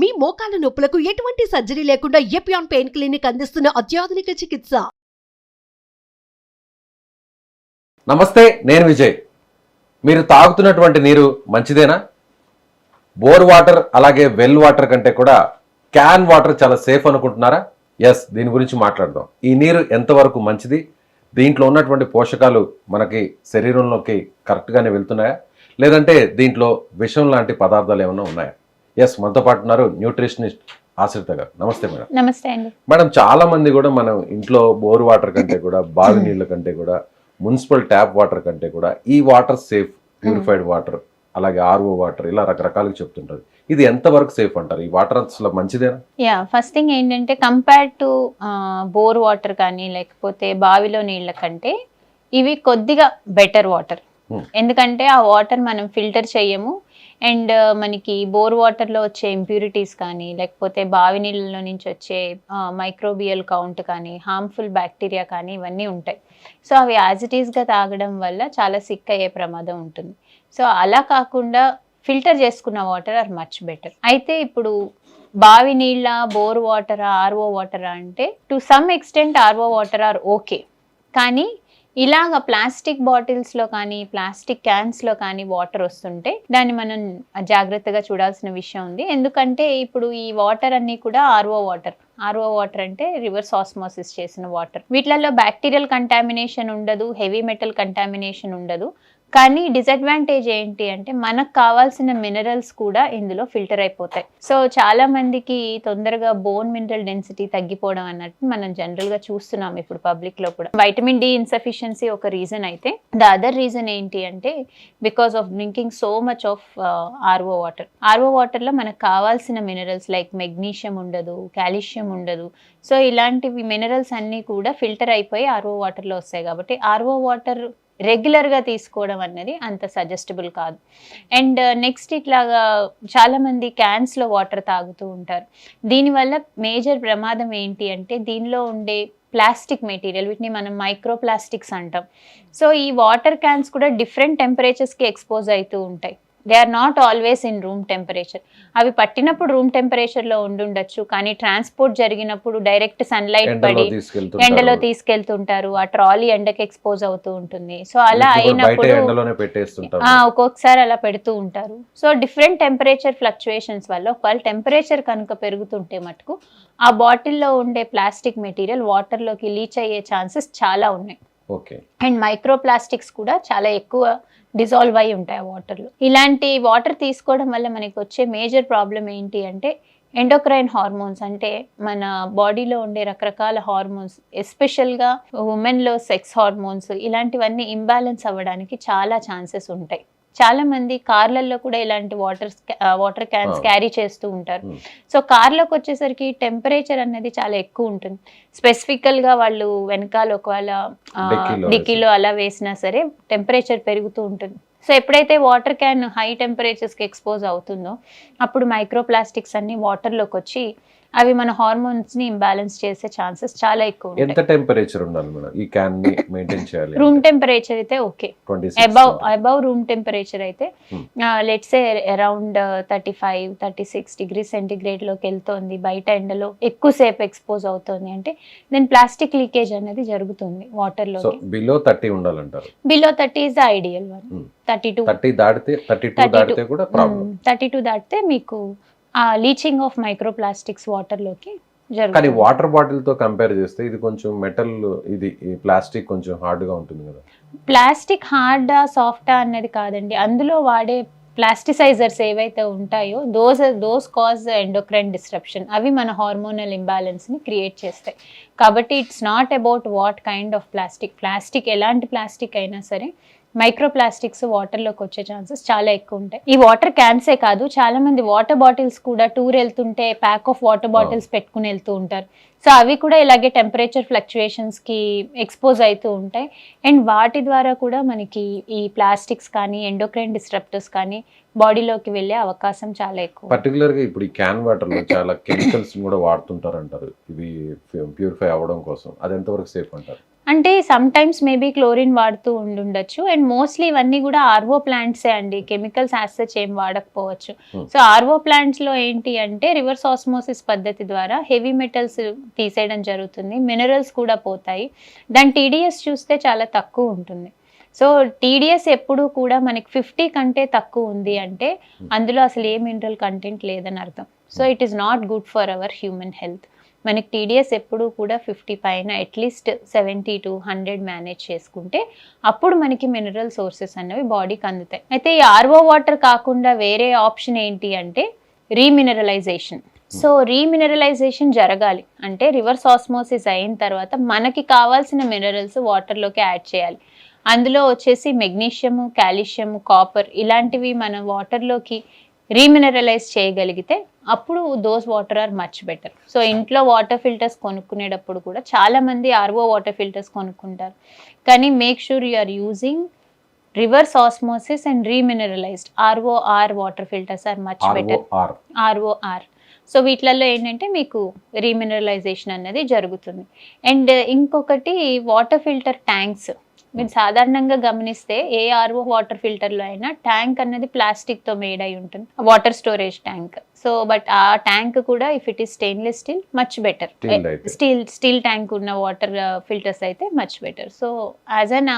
మీ మోకాల నొప్పులకు ఎటువంటి సర్జరీ లేకుండా ఎపియాన్ పెయిన్ క్లినిక్ అందిస్తున్న అత్యాధునిక చికిత్స. నమస్తే నేను విజయ్. మీరు తాగుతున్నటువంటి నీరు మంచిదేనా? బోర్ వాటర్ అలాగే వెల్ వాటర్ కంటే కూడా క్యాన్ వాటర్ చాలా సేఫ్ అనుకుంటున్నారా? ఎస్ దీని గురించి మాట్లాడదాం. ఈ నీరు ఎంతవరకు మంచిది? దీంట్లో ఉన్నటువంటి పోషకాలు మనకి శరీరంలోకి కరెక్ట్గానే వెళ్తున్నాయా? లేదంటే దీంట్లో విషం లాంటి పదార్థాలు ఏమైనా ఉన్నాయా? ఎస్ మనతో పాటు ఉన్నారు న్యూట్రిషనిస్ట్ ఆశ్రిత గారు. నమస్తే మేడం. నమస్తే అండి. మేడం చాలా మంది కూడా మనం ఇంట్లో బోర్ వాటర్ కంటే కూడా బావి నీళ్ళ కంటే కూడా మున్సిపల్ ట్యాప్ వాటర్ కంటే కూడా ఈ వాటర్ సేఫ్ ప్యూరిఫైడ్ వాటర్ అలాగే ఆర్ఓ వాటర్ ఇలా రకరకాలుగా చెప్తుంటారు. ఇది ఎంతవరకు సేఫ్ అంటారు? ఈ వాటర్ అసలు మంచిదేనా? యా ఫస్ట్ థింగ్ ఏంటంటే కంపేర్ టు బోర్ వాటర్ కానీ లేకపోతే బావిలో నీళ్ళ కంటే ఇవి కొద్దిగా బెటర్ వాటర్ Hmm. ఎందుకంటే ఆ వాటర్ మనం ఫిల్టర్ చేయము. అండ్ మనకి బోర్ వాటర్లో వచ్చే ఇంప్యూరిటీస్ కానీ లేకపోతే బావి నీళ్ళలో నుంచి వచ్చే మైక్రోబియల్ కౌంట్ కానీ హార్మ్ఫుల్ బ్యాక్టీరియా కానీ ఇవన్నీ ఉంటాయి. సో అవి యాజ్ ఇట్ ఈస్గా తాగడం వల్ల చాలా సిక్ అయ్యే ప్రమాదం ఉంటుంది. సో అలా కాకుండా ఫిల్టర్ చేసుకున్న వాటర్ ఆర్ మచ్ బెటర్ అయితే ఇప్పుడు బావి నీళ్ళ బోర్ వాటర్ ఆర్ఓ వాటర్ అంటే to some extent RO water are okay కానీ ఇలాగ ప్లాస్టిక్ బాటిల్స్లో కానీ ప్లాస్టిక్ క్యాన్స్లో కానీ వాటర్ వస్తుంటే దాన్ని మనం జాగ్రత్తగా చూడాల్సిన విషయం ఉంది. ఎందుకంటే ఇప్పుడు ఈ వాటర్ అన్నీ కూడా ఆర్ఓ వాటర్. ఆర్ఓ వాటర్ అంటే రివర్స్ ఆస్మోసిస్ చేసిన వాటర్. వీటిలలో బ్యాక్టీరియల్ కంటామినేషన్ ఉండదు హెవీ మెటల్ కంటామినేషన్ ఉండదు. కానీ డిసడ్వాంటేజ్ ఏంటి అంటే మనకు కావాల్సిన మినరల్స్ కూడా ఇందులో ఫిల్టర్ అయిపోతాయి. సో చాలా మందికి తొందరగా బోన్ మినరల్ డెన్సిటీ తగ్గిపోవడం అన్నట్టు మనం జనరల్గా చూస్తున్నాం ఇప్పుడు పబ్లిక్లో కూడా. వైటమిన్ డి ఇన్సఫిషియన్సీ ఒక రీజన్ అయితే. ద అదర్ రీజన్ ఏంటి అంటే because of drinking so much of RO water RO వాటర్లో మనకు కావాల్సిన మినరల్స్ లైక్ మెగ్నీషియం ఉండదు కాల్షియం ఉండదు. సో ఇలాంటివి మినరల్స్ అన్నీ కూడా ఫిల్టర్ అయిపోయి ఆర్ఓ వాటర్లో వస్తాయి కాబట్టి ఆర్ఓ వాటర్ రెగ్యులర్గా తీసుకోవడం అన్నది అంత సజెస్టబుల్ కాదు. అండ్ నెక్స్ట్ ఇట్లాగా చాలామంది క్యాన్స్లో వాటర్ తాగుతూ ఉంటారు. దీనివల్ల మేజర్ ప్రమాదం ఏంటి అంటే దీనిలో ఉండే ప్లాస్టిక్ మెటీరియల్ వీటిని మనం మైక్రో ప్లాస్టిక్స్ అంటాం. సో ఈ వాటర్ క్యాన్స్ కూడా డిఫరెంట్ టెంపరేచర్స్కి ఎక్స్పోజ్ అవుతూ ఉంటాయి. They are not always in room temperature అవి పట్టినప్పుడు రూమ్ టెంపరేచర్లో ఉండుండొచ్చు కానీ ట్రాన్స్పోర్ట్ జరిగినప్పుడు డైరెక్ట్ సన్లైట్ పడి ఎండలో తీసుకెళ్తుంటారు ఆ ట్రాలీ ఎండకి ఎక్స్పోజ్ అవుతూ ఉంటుంది. సో అలా అయినప్పుడు ఒక్కొక్కసారి అలా పెడుతూ ఉంటారు. సో డిఫరెంట్ టెంపరేచర్ ఫ్లక్చుయేషన్స్ వల్ల ఒకవేళ టెంపరేచర్ కనుక పెరుగుతుంటే మటుకు ఆ బాటిల్లో ఉండే ప్లాస్టిక్ మెటీరియల్ వాటర్లోకి లీచ్ అయ్యే ఛాన్సెస్ చాలా ఉన్నాయి. అండ్ మైక్రో ప్లాస్టిక్స్ కూడా చాలా ఎక్కువ డిజాల్వ్ అయి ఉంటాయి ఆ వాటర్లో. ఇలాంటి వాటర్ తీసుకోవడం వల్ల మనకి వచ్చే మేజర్ ప్రాబ్లం ఏంటి అంటే ఎండోక్రైన్ హార్మోన్స్ అంటే మన బాడీలో ఉండే రకరకాల హార్మోన్స్ ఎస్పెషల్గా ఉమెన్లో సెక్స్ హార్మోన్స్ ఇలాంటివన్నీ ఇంబ్యాలెన్స్ అవ్వడానికి చాలా ఛాన్సెస్ ఉంటాయి. చాలా మంది కార్లలో కూడా ఇలాంటి వాటర్ వాటర్ క్యాన్స్. క్యారీ చేస్తూ ఉంటారు. సో కార్లోకి వచ్చేసరికి టెంపరేచర్ అనేది చాలా ఎక్కువ ఉంటుంది స్పెసిఫికల్గా వాళ్ళు వెనకాల ఒకవేళ డిక్కీలో అలా వేసినా సరే టెంపరేచర్ పెరుగుతూ ఉంటుంది సో ఎప్పుడైతే వాటర్ క్యాన్ హై టెంపరేచర్స్కి ఎక్స్పోజ్ అవుతుందో అప్పుడు మైక్రో ప్లాస్టిక్స్ అన్ని వాటర్లోకి వచ్చి అవి మన హార్మోన్స్ని ఇంబ్యాలెన్స్ చేసే ఛాన్సెస్ చాలా ఎక్కువ ఎంత టెంపరేచర్ ఉండాలి మేడం? ఈ క్యాన్ని మెయింటైన్ చేయాలి రూమ్ టెంపరేచర్ అయితే okay above above room temperature అయితే. Let's around thirty five thirty six degree సెంటిగ్రేడ్లోకి వెళ్తోంది బయట ఎండలో ఎక్కువసేపు ఎక్స్పోజ్ అవుతోంది అంటే దెన్ ప్లాస్టిక్ లీకేజ్ అనేది జరుగుతుంది వాటర్ సో లోకి. బిలో థర్టీ ఉండాలంటారు? Below thirty is the ideal one. Thirty two thirty దాటితే థర్టీ టూ 32. దాటితే కూడా ప్రాబ్లం థర్టీ టూ దాటితే మీకు లీచింగ్ ఆఫ్ మైక్రో ప్లాస్టిక్స్ వాటర్లోకి కానీ వాటర్ బాటిల్తో కంపేర్ చేస్తే ఇది కొంచెం మెటల్ ఇది ప్లాస్టిక్ కొంచెం హార్డ్గా ఉంటుంది కదా. ప్లాస్టిక్ హార్డా సాఫ్టా అన్నది కాదండి. అందులో వాడే ప్లాస్టిసైజర్స్ ఏవైతే ఉంటాయో those those cause endocrine disruption అవి మన హార్మోనల్ ఇంబ్యాలెన్స్ని క్రియేట్ చేస్తాయి. కాబట్టి it's not about what kind of plastic plastic ఎలాంటి ప్లాస్టిక్ అయినా సరే మైక్రో ప్లాస్టిక్స్ వాటర్లోకి వచ్చే ఛాన్సెస్ చాలా ఎక్కువ ఉంటాయి. ఈ వాటర్ క్యాన్సే కాదు చాలా మంది వాటర్ బాటిల్స్ కూడా టూర్ వెళ్తుంటే ప్యాక్ ఆఫ్ వాటర్ బాటిల్స్ పెట్టుకుని వెళ్తూ ఉంటారు. సో అవి కూడా ఇలాగే టెంపరేచర్ ఫ్లక్చుయేషన్స్కి ఎక్స్పోజ్ అవుతూ ఉంటాయి. అండ్ వాటి ద్వారా కూడా మనకి ఈ ప్లాస్టిక్స్ కానీ ఎండోక్రైన్ డిస్ట్రప్టర్స్ కానీ బాడీలోకి వెళ్ళే అవకాశం చాలా ఎక్కువ పర్టికులర్గా ఇప్పుడు ఈ క్యాన్ వాటర్లో చాలా కెమికల్స్ కూడా వాడుతుంటారు అంటారు ఇవి ప్యూరిఫై అవ్వడం కోసం. అది ఎంతవరకు సేఫ్ అంటారు? అంటే సమ్ టైమ్స్ మేబీ క్లోరిన్ వాడుతూ ఉండుండొచ్చు. అండ్ మోస్ట్లీ ఇవన్నీ కూడా ఆర్వో ప్లాంట్సే అండి. కెమికల్స్ యాసెస్ ఏం వాడకపోవచ్చు. Hmm. సో ఆర్వో ప్లాంట్స్లో ఏంటి అంటే రివర్స్ ఆస్మోసిస్ పద్ధతి ద్వారా హెవీ మెటల్స్ తీసేయడం జరుగుతుంది. మినరల్స్ కూడా పోతాయి. దాని టీడీఎస్ చూస్తే చాలా తక్కువ ఉంటుంది. సో టీడీఎస్ ఎప్పుడు కూడా మనకి ఫిఫ్టీ కంటే తక్కువ ఉంది అంటే అందులో అసలు ఏ మినరల్ కంటెంట్ లేదని అర్థం so it is not good for our human health మనకి టీడీఎస్ ఎప్పుడూ కూడా ఫిఫ్టీ పైన at least seventy to hundred manage చేసుకుంటే అప్పుడు మనకి మినరల్ సోర్సెస్ అనేవి బాడీకి అందుతాయి. అయితే ఈ ఆర్ఓ వాటర్ కాకుండా వేరే ఆప్షన్ ఏంటి అంటే రీమినరలైజేషన్ సో రీమినరలైజేషన్ జరగాలి. అంటే రివర్స్ ఆస్మోసిస్ అయిన తర్వాత మనకి కావాల్సిన మినరల్స్ వాటర్లోకి యాడ్ చేయాలి. అందులో వచ్చేసి మెగ్నీషియము కాల్షియము కాపర్ ఇలాంటివి మన వాటర్లోకి రీమినరలైజ్ చేయగలిగితే అప్పుడు those water are much better so ఇంట్లో వాటర్ ఫిల్టర్స్ కొనుక్కునేటప్పుడు కూడా చాలా మంది ఆర్ఓ వాటర్ ఫిల్టర్స్ కొనుక్కుంటారు. కానీ make sure you are using reverse osmosis and remineralized ROR water filters are much better ROR ROR so వీటిలలో ఏంటంటే మీకు రీమినరలైజేషన్ అనేది జరుగుతుంది. అండ్ ఇంకొకటి వాటర్ ఫిల్టర్ ట్యాంక్స్ మీరు సాధారణంగా గమనిస్తే ఏ ఆర్ఓ వాటర్ ఫిల్టర్లో అయినా ట్యాంక్ అనేది ప్లాస్టిక్తో మేడ్ అయి ఉంటుంది. Water storage tank. So but ఆ ట్యాంక్ కూడా if it is stainless steel much better. Steel steel tank ఉన్న వాటర్ ఫిల్టర్స్ అయితే much better so as an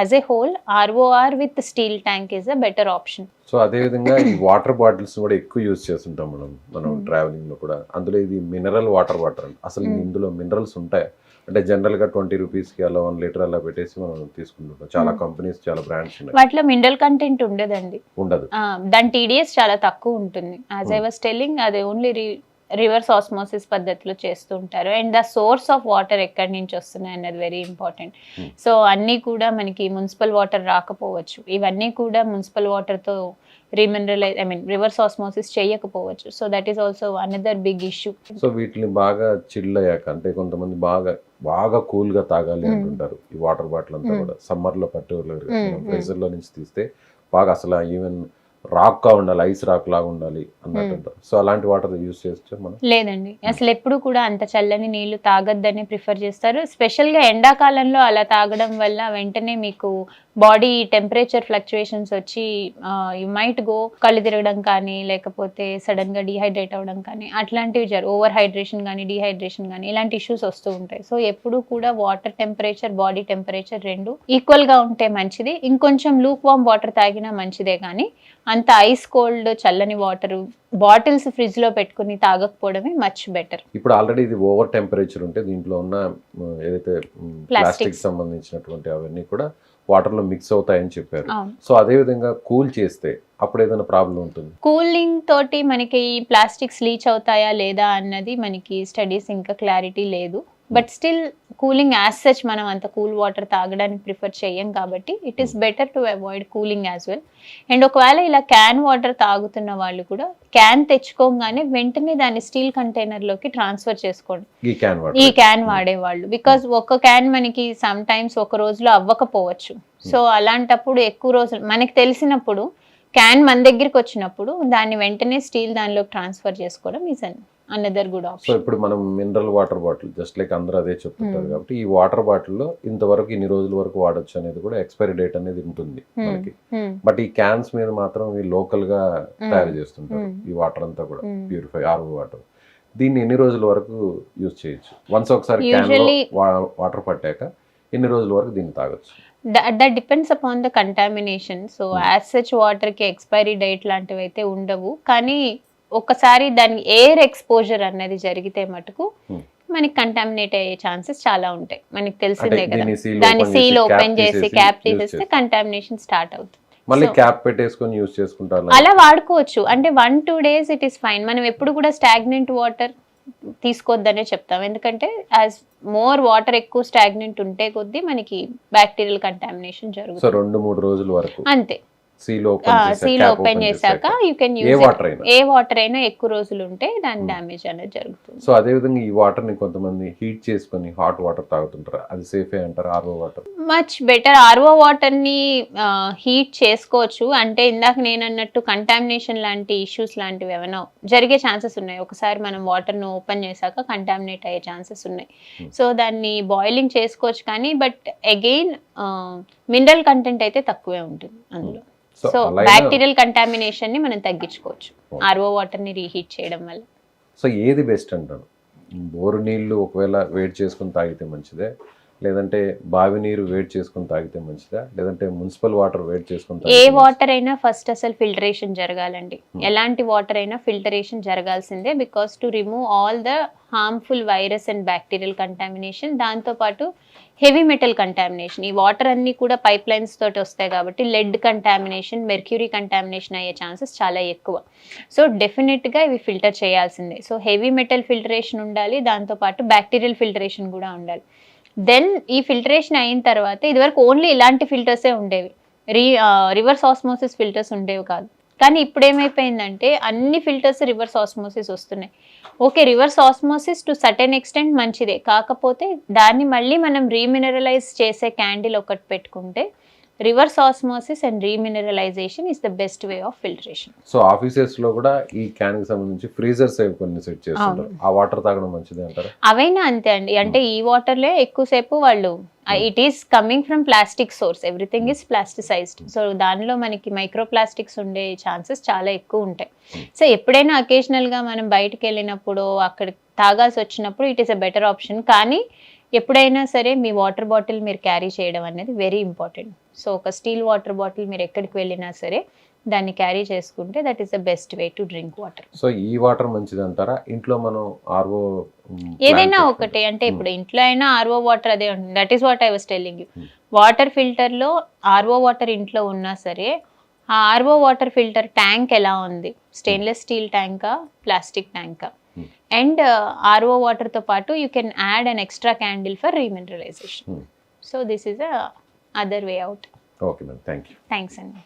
as a whole ROR with steel tank is a better option so అదే విధంగా ఈ water bottles కూడా ఎక్కువ use చేస్తుంటాం మనం మనం Hmm. ట్రావెలింగ్లో కూడా. అందులో ఇది మినరల్ వాటర్ వాటర్ అండి అసలు Hmm. ఇందులో మినరల్స్ ఉంటాయి? అంటే జనరల్గా ట్వంటీ రూపీస్కి అలా వన్ లీటర్ అలా పెట్టేసి మనం తీసుకుంటుంటాం. చాలా. కంపెనీస్ చాలా బ్రాండ్స్ ఉన్నాయి. వాటిలో మినరల్ కంటెంట్ ఉండదండి. ఉండదు. దాని టీడీఎస్ చాలా తక్కువ ఉంటుంది. As I. వాస్ టెల్లింగ్ అది ఓన్లీ రివర్స్ ఆస్మోసిస్ పద్ధతిలో చేస్తూ ఉంటారు and the source of water ఎక్కడి నుంచి వస్తున్నాయి అన్నది వెరీ ఇంపార్టెంట్ Hmm. సో అన్నీ కూడా మనకి మున్సిపల్ వాటర్ రాకపోవచ్చు ఇవన్నీ కూడా మున్సిపల్ వాటర్తో remineralize I mean reverse osmosis చేయకపోవచ్చు so that is also another big issue so వీటిని బాగా చిల్ అయ్యాక అంటే కొంతమంది బాగా బాగా కూల్గా తాగాలి Hmm. అంటుంటారు ఈ వాటర్ బాటిల్ అంతా Hmm. కూడా సమ్మర్లో పర్టికులర్ Hmm, hmm. ఫ్రీజర్లో నుంచి తీస్తే బాగా అసలు ఈవెన్ రాక్గా ఉండాలి ఐస్ రాక్ లాగా ఉండాలి అన్నట్టు సో అలాంటి వాటర్ యూస్ చేస్తే మనం లేదండి. అసలు ఎప్పుడు కూడా అంత చల్లని నీళ్ళు తాగొద్దని ప్రిఫర్ చేస్తారు. స్పెషల్గా ఎండాకాలంలో అలా తాగడం వల్ల వెంటనే మీకు బాడీ టెంపరేచర్ ఫ్లక్చుయేషన్స్ వచ్చి యు మైట్ గో కళ్ళు తిరగడం కానీ లేకపోతే సడన్గా డిహైడ్రేట్ అవ్వడం కానీ అట్లాంటివి జరు ఓవర్ హైడ్రేషన్ కానీ డిహైడ్రేషన్ కానీ ఇలాంటి ఇష్యూస్ వస్తూ ఉంటాయి. సో ఎప్పుడు కూడా వాటర్ టెంపరేచర్ బాడీ టెంపరేచర్ రెండు ఈక్వల్గా ఉంటే మంచిది. ఇంకొంచెం లూక్ వామ్ వాటర్ తాగినా మంచిదే కానీ అంత ఐస్ కోల్డ్ చల్లని వాటర్ బాటిల్స్ ఫ్రిడ్జ్లో పెట్టుకుని తాగకపోవడమే మచ్ బెటర్ ఇప్పుడు ఆల్రెడీ ఇది ఓవర్ టెంపరేచర్ ఉంటే దీంట్లో ఉన్న ఏదైతే ప్లాస్టిక్ సంబంధించినటువంటి అవన్నీ కూడా వాటర్లో మిక్స్ అవుతాయని చెప్పారు. సో అదే విధంగా కూల్ చేస్తే అప్పుడు ఏదైనా ప్రాబ్లం ఉంటుంది? కూలింగ్ తోటి మనకి ఈ ప్లాస్టిక్స్ లీచ్ అవుతాయా లేదా అన్నది మనకి స్టడీస్ ఇంకా క్లారిటీ లేదు. But still cooling as such మనం అంత కూల్ వాటర్ తాగడానికి ప్రిఫర్ చేయం కాబట్టి it is better to avoid cooling as well and ఒకవేళ ఇలా క్యాన్ వాటర్ తాగుతున్న వాళ్ళు కూడా క్యాన్ తెచ్చుకోగానే వెంటనే దాన్ని స్టీల్ కంటైనర్లోకి ట్రాన్స్ఫర్ చేసుకోండి. ఈ క్యాన్ వాడేవాళ్ళు. బికాజ్ ఒక క్యాన్ మనకి సమ్ టైమ్స్ ఒక రోజులో అవ్వకపోవచ్చు. సో అలాంటప్పుడు ఎక్కువ రోజులు మనకి తెలిసినప్పుడు క్యాన్ మన దగ్గరికి వచ్చినప్పుడు దాన్ని వెంటనే స్టీల్ దానిలోకి ట్రాన్స్ఫర్ చేసుకోవడం is an another good so ఇప్పుడు మనం mineral water bottle just like అందరూ అదే చెప్తుంటారు Hmm. కాబట్టి ఈ వాటర్ బాటిల్లో ఇంతవరకు ఇన్ని రోజుల వరకు వాడొచ్చు అనేది కూడా ఎక్స్పైరీ డేట్ అనేది ఉంటుంది Hmm. మనకి. బట్ ఈ క్యాన్స్ మీద మాత్రం ఇవి లోకల్గా తయారు చేస్తుంటారు. Hmm. ఈ వాటర్ అంతా కూడా ప్యూరిఫై ఆర్ఓ వాటర్ దీన్ని ఎన్ని రోజుల వరకు యూజ్ చేయొచ్చు? వన్స్ ఒకసారి లో వాటర్ పట్టాక ఎన్ని రోజుల వరకు దీన్ని తాగొచ్చు? That depends upon the contamination so Hmm. As such వాటర్కి ఎక్స్పైరీ డేట్ లాంటివి అయితే ఉండవు. కానీ ఒకసారి దాని ఎయిర్ ఎక్స్పోజర్ అనేది జరిగితే మటుకు Hmm. మనకి కంటామినేట్ అయ్యే ఛాన్సెస్ చాలా ఉంటాయి. మనకి తెలిసిందే కదా. దీన్ని సీల్ ఓపెన్ చేసి క్యాప్ తీసేస్తే. కంటామినేషన్ స్టార్ట్ అవుతుంది. మళ్ళీ So- క్యాప్ పెట్టేసుకొని యూజ్ చేసుకుంటారు అలా వాడుకోవచ్చు. అంటే one two days it is fine మనం ఎప్పుడు కూడా స్టాగ్నెంట్ వాటర్ తీసుకోవద్దనే చెప్తాం. ఎందుకంటే యాజ్ మోర్ వాటర్ ఎక్కువ స్టాగ్నెంట్ ఉంటే కొద్దీ మనకి బ్యాక్టీరియల్ కంటామినేషన్ జరుగుతుంది. రెండు మూడు రోజుల వరకు. అంతే. సీలో ఓపెన్ చేశాక you can a use water అయినా. ఏ వాటర్ అయినా ఎక్కువ రోజులు ఉంటే దాని Hmm. డ్యామేజ్ అనేది జరుగుతుంది. సో అదే విధంగా ఈ వాటర్ని కొంతమంది హీట్ చేసుకొని హాట్ వాటర్ తాగుతుంటారు. అది సేఫే అంటారు RO water much better RO వాటర్ని హీట్ చేసుకోవచ్చు. అంటే ఇందాక నేను అన్నట్టు కంటామినేషన్ లాంటి ఇష్యూస్ లాంటివి ఏమైనా జరిగే ఛాన్సెస్ ఉన్నాయి. ఒకసారి మనం వాటర్ను ఓపెన్ చేశాక కంటామినేట్ అయ్యే ఛాన్సెస్ ఉన్నాయి. Hmm. సో దాన్ని బాయిలింగ్ చేసుకోవచ్చు కానీ బట్ అగైన్ మినరల్ కంటెంట్ అయితే తక్కువే ఉంటుంది అందులో. సో బ్యాక్టీరియల్ కంటామినేషన్ని మనం తగ్గించుకోవచ్చు. ఆర్ఓ వాటర్ని రీహీట్ చేయడం వల్ల. సో ఏది బెస్ట్ అంటారు? బోరు నీళ్ళు ఒకవేళ వేడి చేసుకుని తాగితే మంచిదే. లేదంటే బావి నీరు వేడి చేసుకుని తాగితే మంచిదా? లేదంటే మున్సిపల్ వాటర్ వేడి చేసుకుని ఏ? వాటర్ అయినా ఫస్ట్ అసలు ఫిల్టరేషన్ జరగాలండి. Hmm. ఎలాంటి వాటర్ అయినా ఫిల్టరేషన్ జరగాల్సిందే because to remove all the harmful virus and bacterial contamination దాంతోపాటు హెవీ మెటల్ కంటామినేషన్. ఈ వాటర్ అన్ని కూడా పైప్ లైన్స్ తోటి వస్తాయి కాబట్టి లెడ్ కంటామినేషన్ మెర్క్యూరీ కంటామినేషన్ అయ్యే ఛాన్సెస్ చాలా ఎక్కువ. సో డెఫినెట్గా ఇవి ఫిల్టర్ చేయాల్సిందే. సో హెవీ మెటల్ ఫిల్టరేషన్ ఉండాలి దాంతోపాటు బ్యాక్టీరియల్ ఫిల్టరేషన్ కూడా ఉండాలి. దెన్ ఈ ఫిల్టరేషన్ అయిన తర్వాత ఇదివరకు ఓన్లీ ఇలాంటి ఫిల్టర్సే ఉండేవి. రీ రివర్స్ ఆస్మోసిస్ ఫిల్టర్స్ ఉండేవి కాదు. కానీ ఇప్పుడు ఏమైపోయిందంటే అన్ని ఫిల్టర్స్ రివర్స్ ఆస్మోసిస్ వస్తున్నాయి. Okay reverse osmosis to certain extent మంచిదే. కాకపోతే దాన్ని మళ్ళీ మనం రీమినరలైజ్ చేసే క్యాండిల్ ఒకటి పెట్టుకుంటే reverse osmosis and remineralization is the best way of filtration. So ఆఫీసెస్లో కూడా ఈ క్యాన్కి సంబంధించి ఫ్రీజర్స్ అవి కొన్ని సెట్ చేస్తుంటారు. అవును. ఆ వాటర్ తాగడం మంచిదే అంటారు? అవైనా అంతే అండి. అంటే ఈ వాటర్లే ఎక్కువసేపు వాళ్ళు it is coming from plastic source everything is plasticized so దానిలో మనకి మైక్రో ప్లాస్టిక్స్ ఉండే ఛాన్సెస్ చాలా ఎక్కువ ఉంటాయి. సో ఎప్పుడైనా occasional గా మనం బయటకు వెళ్ళినప్పుడు అక్కడ తాగాల్సి వచ్చినప్పుడు it is a better option కానీ ఎప్పుడైనా సరే మీ వాటర్ బాటిల్ మీరు క్యారీ చేయడం అనేది వెరీ ఇంపార్టెంట్ సో ఒక స్టీల్ వాటర్ బాటిల్ మీరు ఎక్కడికి వెళ్ళినా సరే దాన్ని క్యారీ చేసుకుంటే that is the best way to drink water so ఈ వాటర్ మంచిది అంటారా ఇంట్లో మనం ఆర్ఓ ఏదైనా ఒకటే అంటే ఇప్పుడు ఇంట్లో అయినా ఆర్ఓ వాటర్ అదే ఉంటుంది. That is what I was telling you. Water ఫిల్టర్లో RO water ఇంట్లో ఉన్నా సరే ఆ ఆర్ఓ వాటర్ ఫిల్టర్ ట్యాంక్ ఎలా ఉంది? స్టెయిన్లెస్ స్టీల్ ట్యాంకా? ప్లాస్టిక్ ట్యాంకా. అండ్ ఆర్ఓ వాటర్తో పాటు you can add an extra candle for remineralization. So this is a other way out okay madam thank you thanks అండి